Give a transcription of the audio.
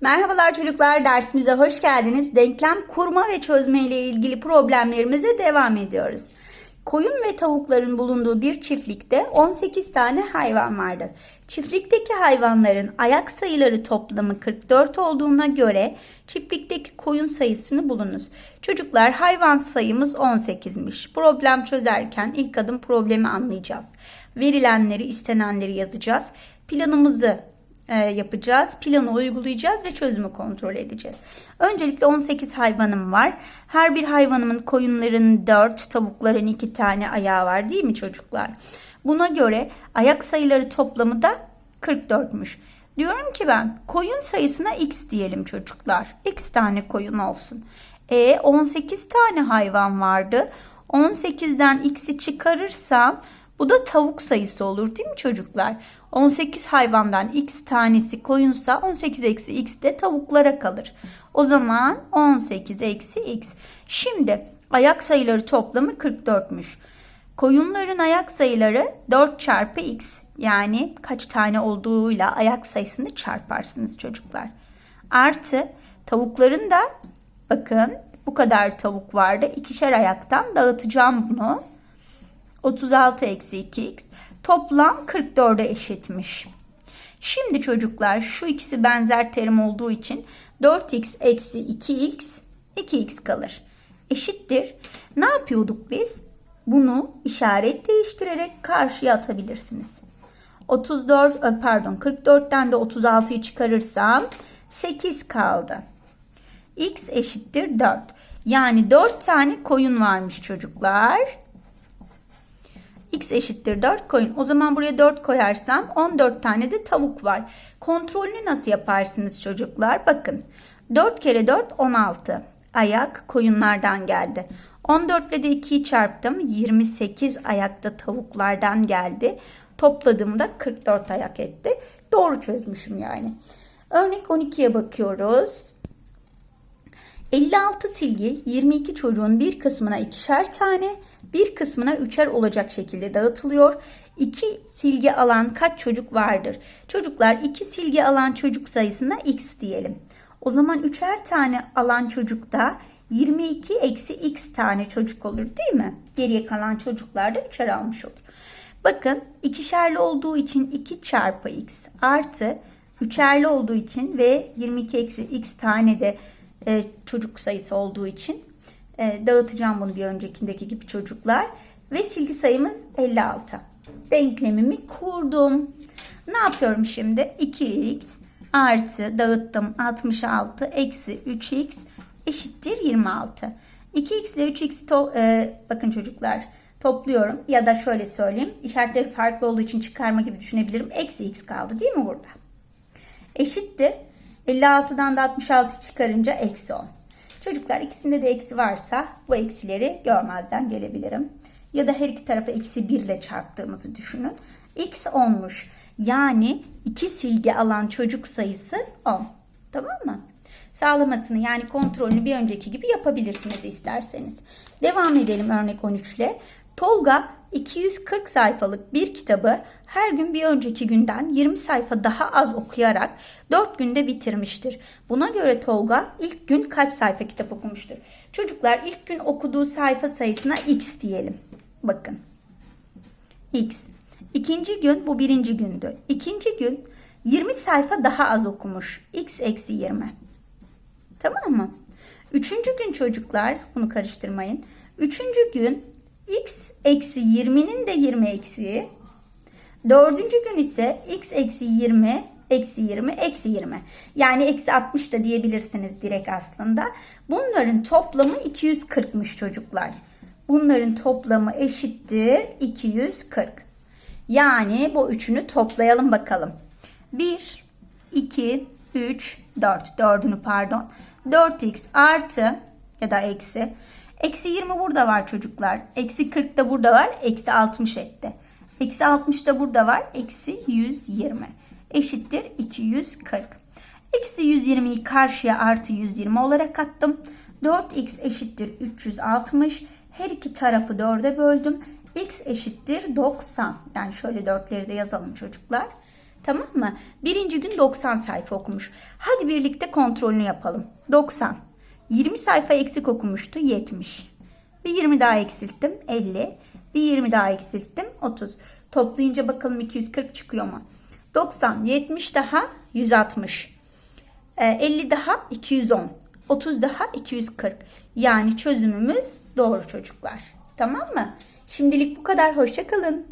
Merhabalar çocuklar, dersimize hoş geldiniz. Denklem kurma ve çözme ile ilgili problemlerimize devam ediyoruz. Koyun ve tavukların bulunduğu bir çiftlikte 18 tane hayvan vardır. Çiftlikteki hayvanların ayak sayıları toplamı 44 olduğuna göre çiftlikteki koyun sayısını bulunuz. Çocuklar hayvan sayımız 18'miş. Problem çözerken ilk adım problemi anlayacağız. Verilenleri, istenenleri yazacağız. Planımızı yapacağız. Planı uygulayacağız ve çözümü kontrol edeceğiz. Öncelikle 18 hayvanım var. Her bir hayvanımın koyunların 4, tavukların 2 tane ayağı var değil mi çocuklar? Buna göre ayak sayıları toplamı da 44'müş. Diyorum ki ben koyun sayısına x diyelim çocuklar. x tane koyun olsun. E 18 tane hayvan vardı. 18'den x'i çıkarırsam bu da tavuk sayısı olur değil mi çocuklar? 18 hayvandan x tanesi koyunsa 18 eksi x de tavuklara kalır. O zaman 18 eksi x. Şimdi ayak sayıları toplamı 44'müş. Koyunların ayak sayıları 4 çarpı x. Yani kaç tane olduğuyla ayak sayısını çarparsınız çocuklar. Artı tavukların da bakın bu kadar tavuk vardı. İkişer ayaktan dağıtacağım bunu. 36 eksi 2x toplam 44'e eşitmiş. Şimdi çocuklar şu ikisi benzer terim olduğu için 4x eksi 2x 2x kalır. Eşittir. Ne yapıyorduk biz? Bunu işaret değiştirerek karşıya atabilirsiniz. 34 ö, pardon 44'ten de 36'yı çıkarırsam 8 kaldı. x eşittir 4. Yani 4 tane koyun varmış çocuklar x eşittir 4 koyun. O zaman buraya 4 koyarsam 14 tane de tavuk var. Kontrolünü nasıl yaparsınız çocuklar? Bakın 4 kere 4 16. Ayak koyunlardan geldi. 14 ile de 2'yi çarptım. 28 ayakta tavuklardan geldi. Topladığımda 44 ayak etti. Doğru çözmüşüm yani. Örnek 12'ye bakıyoruz. 56 silgi 22 çocuğun bir kısmına ikişer tane, bir kısmına üçer olacak şekilde dağıtılıyor. 2 silgi alan kaç çocuk vardır? Çocuklar 2 silgi alan çocuk sayısına x diyelim. O zaman üçer tane alan çocukta 22 eksi x tane çocuk olur değil mi? Geriye kalan çocuklar da üçer almış olur. Bakın ikişerli olduğu için 2 çarpı x artı üçerli olduğu için ve 22 eksi x tane de e, çocuk sayısı olduğu için e, dağıtacağım bunu bir öncekindeki gibi çocuklar. Ve silgi sayımız 56. Denklemimi kurdum. Ne yapıyorum şimdi? 2x artı dağıttım 66 eksi 3x eşittir 26. 2x ile 3x to- e, bakın çocuklar topluyorum ya da şöyle söyleyeyim işaretleri farklı olduğu için çıkarma gibi düşünebilirim. Eksi x kaldı değil mi burada? Eşittir 56'dan da 66 çıkarınca eksi 10. Çocuklar ikisinde de eksi varsa bu eksileri görmezden gelebilirim. Ya da her iki tarafı eksi 1 ile çarptığımızı düşünün. X 10'muş. Yani iki silgi alan çocuk sayısı 10. Tamam mı? Sağlamasını yani kontrolünü bir önceki gibi yapabilirsiniz isterseniz. Devam edelim örnek 13 ile. Tolga 240 sayfalık bir kitabı her gün bir önceki günden 20 sayfa daha az okuyarak 4 günde bitirmiştir. Buna göre Tolga ilk gün kaç sayfa kitap okumuştur? Çocuklar ilk gün okuduğu sayfa sayısına x diyelim. Bakın. x. İkinci gün bu birinci gündü. İkinci gün 20 sayfa daha az okumuş. x eksi 20. Tamam mı? Üçüncü gün çocuklar bunu karıştırmayın. Üçüncü gün x eksi 20'nin de 20 eksiği. Dördüncü gün ise x eksi 20 eksi 20 eksi 20. Yani eksi 60 da diyebilirsiniz direkt aslında. Bunların toplamı 240'mış çocuklar. Bunların toplamı eşittir 240. Yani bu üçünü toplayalım bakalım. 1, 2, 3, 4. Dördünü pardon. 4x artı ya da eksi. Eksi 20 burada var çocuklar. Eksi 40 da burada var. Eksi 60 etti. Eksi 60 da burada var. Eksi 120. Eşittir 240. Eksi 120'yi karşıya artı 120 olarak attım. 4x eşittir 360. Her iki tarafı 4'e böldüm. x eşittir 90. Yani şöyle dörtleri de yazalım çocuklar. Tamam mı? Birinci gün 90 sayfa okumuş. Hadi birlikte kontrolünü yapalım. 90. 20 sayfa eksik okumuştu 70. Bir 20 daha eksilttim 50. Bir 20 daha eksilttim 30. Toplayınca bakalım 240 çıkıyor mu? 90, 70 daha 160. Ee, 50 daha 210. 30 daha 240. Yani çözümümüz doğru çocuklar. Tamam mı? Şimdilik bu kadar. Hoşça kalın.